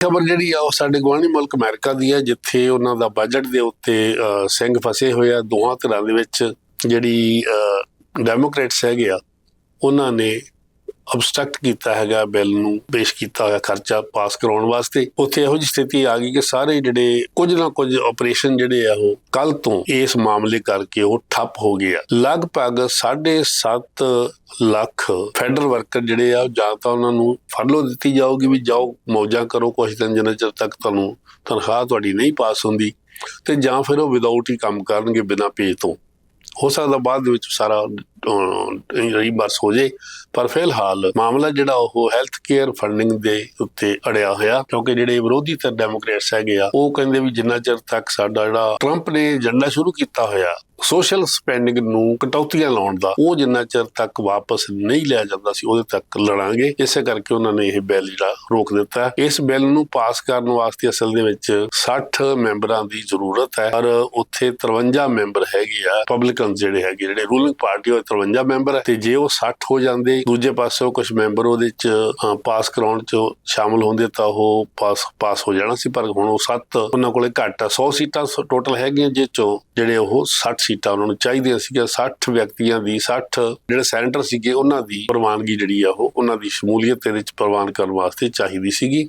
ਖਬਰ ਜਿਹੜੀ ਆ ਉਹ ਸਾਡੇ ਗੁਆਂਢੀ ਮੁਲਕ ਅਮਰੀਕਾ ਦੀ ਹੈ ਜਿੱਥੇ ਉਹਨਾਂ ਦਾ ਬਜਟ ਦੇ ਉੱਤੇ ਅਹ, ਸਿੰਘ ਫਸੇ ਹੋਏ ਆ। ਦੋਹਾਂ ਧਿਰਾਂ ਦੇ ਵਿੱਚ ਜਿਹੜੀ ਡੈਮੋਕ੍ਰੇਟਸ ਹੈਗੇ ਆ ਉਹਨਾਂ ਨੇ ਅਬਸਟ੍ਰਕਟ ਕੀਤਾ ਹੈਗਾ ਬਿੱਲ ਨੂੰ, ਪੇਸ਼ ਕੀਤਾ ਹੋਇਆ ਖਰਚਾ ਪਾਸ ਕਰਾਉਣ ਵਾਸਤੇ, ਉੱਥੇ ਇਹੋ ਜਿਹੀ ਸਥਿਤੀ ਆ ਗਈ ਕਿ ਸਾਰੇ ਜਿਹੜੇ ਕੁਝ ਨਾ ਕੁਝ ਆਪਰੇਸ਼ਨ ਜਿਹੜੇ ਆ ਉਹ ਕੱਲ ਤੋਂ ਇਸ ਮਾਮਲੇ ਕਰਕੇ ਉਹ ਠੱਪ ਹੋ ਗਏ ਆ। ਲਗਭਗ 7.5 ਲੱਖ ਫੈਡਰਲ ਵਰਕਰ ਜਿਹੜੇ ਆ, ਜਾਂ ਤਾਂ ਉਹਨਾਂ ਨੂੰ ਫਰਲੋ ਦਿੱਤੀ ਜਾਊਗੀ ਵੀ ਜਾਓ, ਮੌਜਾਂ ਕਰੋ ਕੁਝ ਦਿਨ ਜਿੰਨਾ ਚਿਰ ਤੱਕ ਤੁਹਾਨੂੰ ਤਨਖਾਹ ਤੁਹਾਡੀ ਨਹੀਂ ਪਾਸ ਹੁੰਦੀ ਤੇ ਜਾਂ ਫਿਰ ਉਹ ਵਿਦਆਊਟ ਹੀ ਕੰਮ ਕਰਨਗੇ ਬਿਨਾਂ ਪੇਜ ਤੋਂ। ਹੋ ਸਕਦਾ ਬਾਅਦ ਦੇ ਵਿੱਚ ਸਾਰਾ ਰੀਬਰਸ ਹੋ ਜੇ। ਪਰ ਫਿਲਹਾਲ ਮਾਮਲਾ ਜਿਹੜਾ ਉਹ ਹੈਲਥ ਕੇਅਰ ਫੰਡਿੰਗ ਦੇ ਉੱਤੇ ਅੜਿਆ ਹੋਇਆ, ਕਿਉਂਕਿ ਜਿਹੜੇ ਵਿਰੋਧੀ ਤੇ ਡੈਮੋਕ੍ਰੇਟਸ ਹੈਗੇ ਆ, ਉਹ ਕਹਿੰਦੇ ਵੀ ਜਿੰਨਾ ਚਿਰ ਤੱਕ ਸਾਡਾ ਜਿਹੜਾ ਟਰੰਪ ਨੇ ਏਜੰਡਾ ਸ਼ੁਰੂ ਕੀਤਾ ਹੋਇਆ ਸੋਸ਼ਲ ਸਪੈਂਡਿੰਗ ਨੂੰ ਕਟੌਤੀਆਂ ਲਾਉਣ ਦਾ, ਉਹ ਜਿੰਨਾ ਚਿਰ ਤੱਕ ਵਾਪਸ ਨਹੀਂ ਲਿਆ ਜਾਂਦਾ ਸੀ, ਉਹਦੇ ਤੱਕ ਲੜਾਂਗੇ। ਇਸੇ ਕਰਕੇ ਉਹਨਾਂ ਨੇ ਇਹ ਬਿੱਲ ਜਿਹੜਾ ਰੋਕ ਦਿੱਤਾ। ਇਸ ਬਿੱਲ ਨੂੰ ਪਾਸ ਕਰਨ ਵਾਸਤੇ ਅਸਲ ਦੇ ਵਿੱਚ 60 ਮੈਂਬਰਾਂ ਦੀ ਜ਼ਰੂਰਤ ਹੈ। ਪਰ ਉੱਥੇ 53 ਮੈਂਬਰ ਹੈਗੇ ਆ ਰਿਪਬਲਿਕਨ ਜਿਹੜੇ ਹੈਗੇ, ਜਿਹੜੇ ਰੂਲਿੰਗ ਪਾਰਟੀ ਉਹ 53 ਮੈਂਬਰ ਹੈ ਤੇ ਜੇ ਉਹ 60 ਹੋ ਜਾਂਦੇ, ਦੂਜੇ ਪਾਸੇ ਕੁਝ ਮੈਂਬਰ ਉਹਦੇ ਚ ਪਾਸ ਕਰਾਉਣ ਚ ਸ਼ਾਮਲ ਹੁੰਦੇ ਤਾਂ ਉਹ ਪਾਸ ਪਾਸ ਹੋ ਜਾਣਾ ਸੀ, ਪਰ ਹੁਣ ਉਹ 7 ਉਹਨਾਂ ਕੋਲੇ ਘੱਟ ਆ। 100 ਸੀਟਾਂ ਟੋਟਲ ਹੈਗੀਆਂ ਜੇ ਚੋਂ ਜਿਹੜੇ ਉਹ 60 ਸੀਟਾਂ ਉਹਨਾਂ ਨੂੰ ਚਾਹੀਦੀਆਂ ਸੀਗੀਆਂ 60 ਵਿਅਕਤੀਆਂ ਦੀ 60 ਜਿਹੜੇ ਸੈਨੇਟਰ ਸੀਗੇ ਉਹਨਾਂ ਦੀ ਪ੍ਰਵਾਨਗੀ ਜਿਹੜੀ ਆ ਉਹ ਉਹਨਾਂ ਦੀ ਸ਼ਮੂਲੀਅਤ ਇਹਦੇ ਵਿੱਚ ਪ੍ਰਵਾਨ ਕਰਨ ਵਾਸਤੇ ਚਾਹੀਦੀ ਸੀਗੀ।